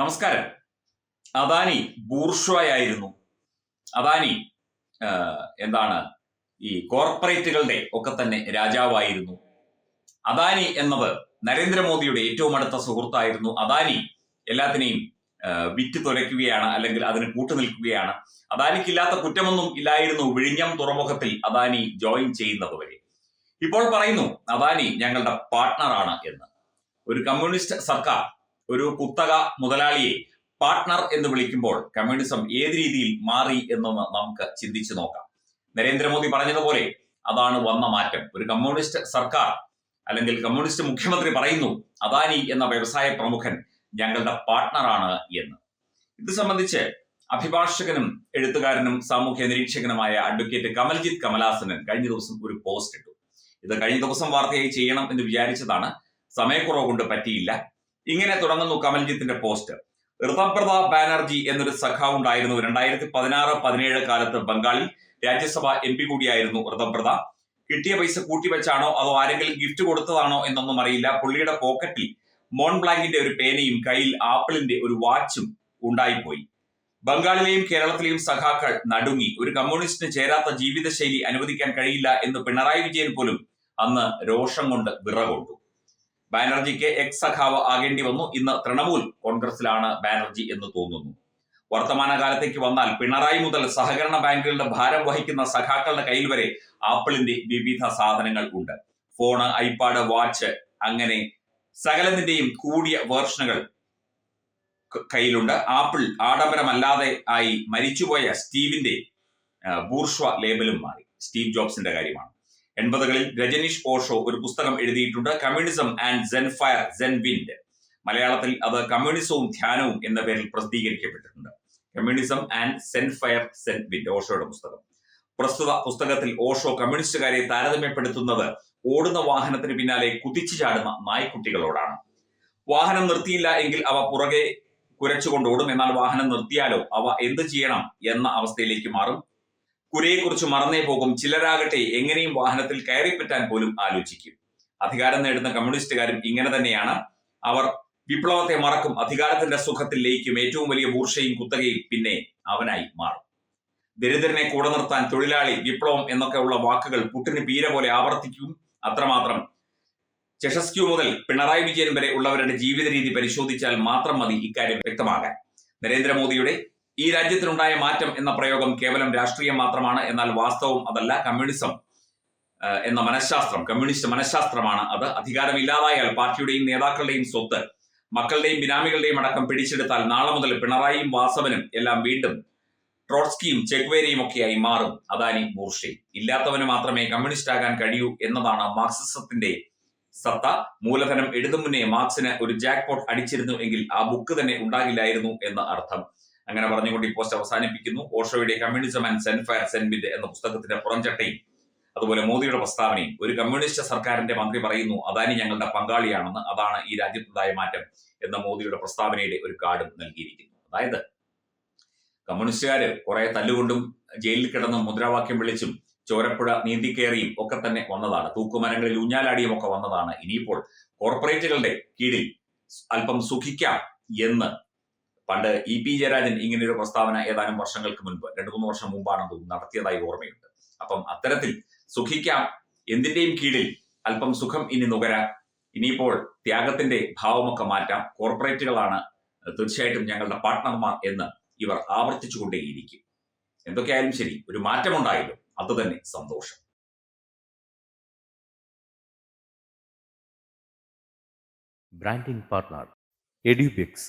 നമസ്കാരം. അദാനി ബൂർഷ്വായായിരുന്നു അദാനി എന്താണ് ഈ കോർപ്പറേറ്റുകളുടെ ഒക്കെ തന്നെ രാജാവായിരുന്നു. അദാനി എന്നത് നരേന്ദ്രമോദിയുടെ ഏറ്റവും അടുത്ത സുഹൃത്തായിരുന്നു അദാനി. എല്ലാത്തിനെയും വിറ്റ് തുലയ്ക്കുകയാണ് അല്ലെങ്കിൽ അതിന് കൂട്ടുനിൽക്കുകയാണ് അദാനിക്കില്ലാത്ത കുറ്റമൊന്നും ഇല്ലായിരുന്നു വിഴിഞ്ഞം തുറമുഖത്തിൽ അദാനി ജോയിൻ ചെയ്യുന്നത് വരെ ഇപ്പോൾ പറയുന്നു അദാനി ഞങ്ങളുടെ പാർട്ട്ണറാണ് എന്ന്. ഒരു കമ്മ്യൂണിസ്റ്റ് സർക്കാർ ഒരു കുത്തക മുതലാളിയെ പാർട്ട്ണർ എന്ന് വിളിക്കുമ്പോൾ കമ്മ്യൂണിസം ഏത് രീതിയിൽ മാറി എന്നൊന്ന് നമുക്ക് ചിന്തിച്ചു നോക്കാം. നരേന്ദ്രമോദി പറഞ്ഞതുപോലെ അതാണ് വന്ന മാറ്റം. ഒരു കമ്മ്യൂണിസ്റ്റ് സർക്കാർ അല്ലെങ്കിൽ കമ്മ്യൂണിസ്റ്റ് മുഖ്യമന്ത്രി പറയുന്നു അദാനി എന്ന വ്യവസായ പ്രമുഖൻ ഞങ്ങളുടെ പാർട്ട്ണറാണ് എന്ന്. ഇത് സംബന്ധിച്ച് അഭിഭാഷകനും എഴുത്തുകാരനും സാമൂഹ്യ നിരീക്ഷകനുമായ അഡ്വക്കേറ്റ് കമൽജിത്ത് കമലാസനൻ കഴിഞ്ഞ ദിവസം ഒരു പോസ്റ്റ് ഇട്ടു. ഇത് കഴിഞ്ഞ ദിവസം വാർത്തയായി ചെയ്യണം എന്ന് വിചാരിച്ചതാണ്. സമയക്കുറവ് കൊണ്ട് പറ്റിയില്ല. ഇങ്ങനെ തുടങ്ങുന്നു കമൽജിത്തിന്റെ പോസ്റ്റ്. ഋതപ്രത ബാനർജി എന്നൊരു സഖാവ് ഉണ്ടായിരുന്നു രണ്ടായിരത്തി പതിനാറ് പതിനേഴ് കാലത്ത് ബംഗാളിൽ രാജ്യസഭ എം പി കൂടിയായിരുന്നു ഋതപ്രത. കിട്ടിയ പൈസ കൂട്ടിവെച്ചാണോ അതോ ആരെങ്കിലും ഗിഫ്റ്റ് കൊടുത്തതാണോ എന്നൊന്നും അറിയില്ല. പുള്ളിയുടെ പോക്കറ്റിൽ മോൺ ബ്ലാങ്കിന്റെ ഒരു പേനയും കയ്യിൽ ആപ്പിളിന്റെ ഒരു വാച്ചും ഉണ്ടായിപ്പോയി. ബംഗാളിലെയും കേരളത്തിലെയും സഖാക്കൾ നടുങ്ങി. ഒരു കമ്മ്യൂണിസ്റ്റിന് ചേരാത്ത ജീവിതശൈലി അനുവദിക്കാൻ കഴിയില്ല എന്ന് പിണറായി വിജയൻ പോലും അന്ന് രോഷം കൊണ്ട് വിറകൊണ്ടു ബാനർജിക്ക് എക്സ് സഖാവ് ആകേണ്ടി വന്നു. ഇന്ന് തൃണമൂൽ കോൺഗ്രസിലാണ് ബാനർജി എന്ന് തോന്നുന്നു. വർത്തമാനകാലത്തേക്ക് വന്നാൽ പിണറായി മുതൽ സഹകരണ ബാങ്കുകളുടെ ഭാരം വഹിക്കുന്ന സഖാക്കളുടെ കയ്യിൽ വരെ ആപ്പിളിന്റെ വിവിധ സാധനങ്ങൾ ഉണ്ട്. ഫോണ് ഐപാഡ് വാച്ച് അങ്ങനെ സകലത്തിന്റെയും കൂടിയ വേർഷനുകൾ കയ്യിലുണ്ട്. ആപ്പിൾ ആഡംബരമല്ലാതെ ആയി മരിച്ചുപോയ സ്റ്റീവിന്റെ ബൂർഷ്വ ലേബലും മാറി. സ്റ്റീവ് ജോബ്സിന്റെ കാര്യമാണ്. എൺപതുകളിൽ രജനീഷ് ഓഷോ ഒരു പുസ്തകം എഴുതിയിട്ടുണ്ട്. Communism and Zen fire Zen wind മലയാളത്തിൽ അത് കമ്മ്യൂണിസവും ധ്യാനവും എന്ന പേരിൽ പ്രസിദ്ധീകരിക്കപ്പെട്ടിട്ടുണ്ട്. Communism and Zen fire Zen wind ഓഷോയുടെ പുസ്തകം. പ്രസ്തുത പുസ്തകത്തിൽ ഓഷോ കമ്മ്യൂണിസ്റ്റുകാരെ താരതമ്യപ്പെടുത്തുന്നത് ഓടുന്ന വാഹനത്തിന് പിന്നാലെ കുതിച്ചു ചാടുന്ന നായ്ക്കുട്ടികളോടാണ്. വാഹനം നിർത്തിയില്ല എങ്കിൽ അവ പുറകെ കുരച്ചുകൊണ്ട് ഓടും. എന്നാൽ വാഹനം നിർത്തിയാലോ? അവ എന്ത് ചെയ്യണം? എന്ന അവസ്ഥയിലേക്ക് മാറും. കുരയെക്കുറിച്ച് മറന്നേ പോകും. ചിലരാകട്ടെ എങ്ങനെയും വാഹനത്തിൽ കയറിപ്പറ്റാൻ പോലും ആലോചിക്കും. അധികാരം നേടുന്ന കമ്മ്യൂണിസ്റ്റുകാരും ഇങ്ങനെ തന്നെയാണ്. അവർ വിപ്ലവത്തെ മറക്കും. അധികാരത്തിന്റെ സുഖത്തിൽ ലയിക്കും. ഏറ്റവും വലിയ ഊർഷയും കുത്തകയും പിന്നെ അവനായി മാറും. ദരിദ്രനെ കൂടെ നിർത്താൻ തൊഴിലാളി വിപ്ലവം എന്നൊക്കെ ഉള്ള വാക്കുകൾ പുട്ടിന് പീര പോലെ ആവർത്തിക്കും. അത്രമാത്രം ചെഷസ്ക്യു മുതൽ പിണറായി വിജയൻ വരെ ഉള്ളവരുടെ ജീവിത രീതി പരിശോധിച്ചാൽ മാത്രം മതി ഇക്കാര്യം വ്യക്തമാകാൻ. നരേന്ദ്രമോദിയുടെ ഈ രാജ്യത്തിനുണ്ടായ മാറ്റം എന്ന പ്രയോഗം കേവലം രാഷ്ട്രീയം മാത്രമാണ് എന്നാൽ വാസ്തവം അതല്ല കമ്മ്യൂണിസം എന്ന മനഃശാസ്ത്രം. കമ്മ്യൂണിസ്റ്റ് മനഃശാസ്ത്രമാണ് അത്. അധികാരമില്ലാതായാൽ പാർട്ടിയുടെയും നേതാക്കളുടെയും സ്വത്ത് മക്കളുടെയും ബിനാമികളുടെയും അടക്കം പിടിച്ചെടുത്താൽ നാളെ മുതൽ പിണറായിയും വാസവനും എല്ലാം വീണ്ടും ട്രോട്സ്കിയും ചെക്വേരിയും ഒക്കെയായി മാറും. അദാനി ബൂർഷെ ഇല്ലാത്തവന് മാത്രമേ കമ്മ്യൂണിസ്റ്റ് ആകാൻ കഴിയൂ എന്നതാണ് മാർക്സിസത്തിന്റെ സത്ത. മൂലധനം എഴുതും മുന്നേ മാർക്സിന് ഒരു ജാക്ക്പോട്ട് അടിച്ചിരുന്നു എങ്കിൽ ആ ബുക്ക് തന്നെ ഉണ്ടാകില്ലായിരുന്നു എന്ന അർത്ഥം. അങ്ങനെ പറഞ്ഞുകൊണ്ട് ഈ പോസ്റ്റ് അവസാനിപ്പിക്കുന്നു. ഓഷോയുടെ കമ്മ്യൂണിസം ആൻഡ് സെൻഫയർ സെൻബിറ്റ് എന്ന പുസ്തകത്തിന്റെ പുറംചട്ടയും അതുപോലെ മോദിയുടെ പ്രസ്താവനയും. ഒരു കമ്മ്യൂണിസ്റ്റ് സർക്കാരിന്റെ മന്ത്രി പറയുന്നു അദാനി ഞങ്ങളുടെ പങ്കാളിയാണെന്ന്. അതാണ് ഈ രാജ്യത്തുണ്ടായ മാറ്റം എന്ന മോദിയുടെ പ്രസ്താവനയുടെ ഒരു കാർഡും നൽകിയിരിക്കുന്നു. അതായത് കമ്മ്യൂണിസ്റ്റുകാര് കുറെ തല്ലുകൊണ്ടും ജയിലിൽ കിടന്നും മുദ്രാവാക്യം വിളിച്ചും ചോരപ്പുഴ നീന്തിക്കേറിയും ഒക്കെ തന്നെ വന്നതാണ്. തൂക്കുമരങ്ങളിൽ ഊഞ്ഞാലാടിയും ഒക്കെ വന്നതാണ്. ഇനിയിപ്പോൾ കോർപ്പറേറ്റുകളുടെ കീഴിൽ അല്പം സുഖിക്കാം എന്ന് പണ്ട് ഇ പി ജയരാജൻ ഇങ്ങനെയൊരു പ്രസ്താവന ഏതാനും വർഷങ്ങൾക്ക് മുൻപ് രണ്ടു മൂന്ന് വർഷം മുമ്പാണെന്ന് നടത്തിയതായി ഓർമ്മയുണ്ട്. അപ്പം അത്തരത്തിൽ സുഖിക്കാം എന്തിന്റെയും കീഴിൽ അല്പം സുഖം ഇനി നുകരാം ഇനിയിപ്പോൾ ത്യാഗത്തിന്റെ ഭാവമൊക്കെ മാറ്റാം കോർപ്പറേറ്റുകളാണ് തീർച്ചയായിട്ടും ഞങ്ങളുടെ പാർട്ട്ണർമാർ എന്ന് ഇവർ ആവർത്തിച്ചുകൊണ്ടേയിരിക്കും. എന്തൊക്കെയായാലും ശരി ഒരു മാറ്റമുണ്ടായാലും അത് തന്നെ സന്തോഷം. Branding partner Edubix